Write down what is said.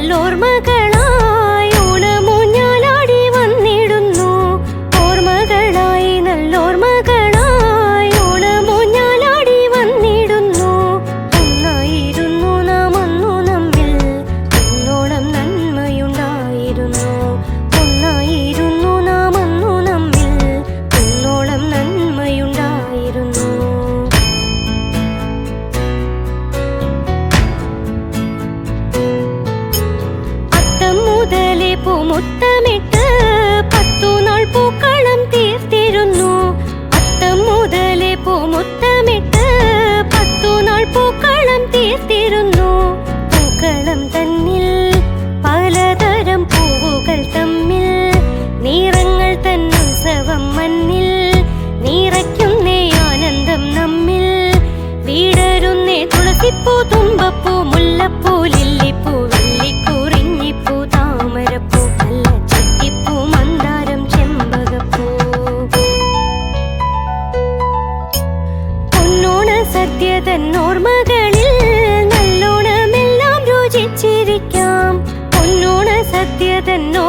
வல்லோர் மக മുത്തമിട്ട് പത്തു പൂക്കളം തീർത്തിരുന്നു. പൂക്കളം തീർത്തിരുന്നു. പൂക്കളം തന്നിൽ പലതരം പൂവുകൾ തമ്മിൽ ആനന്ദം നമ്മിൽ. വീടരുന്നേ തുളസിപ്പൂ തുമ്പപ്പൂ പൊന്നോണ നല്ലോണമെല്ലാം രുചിച്ചിരിക്കാം പൊന്നോണ തന്നോർമകളിൽ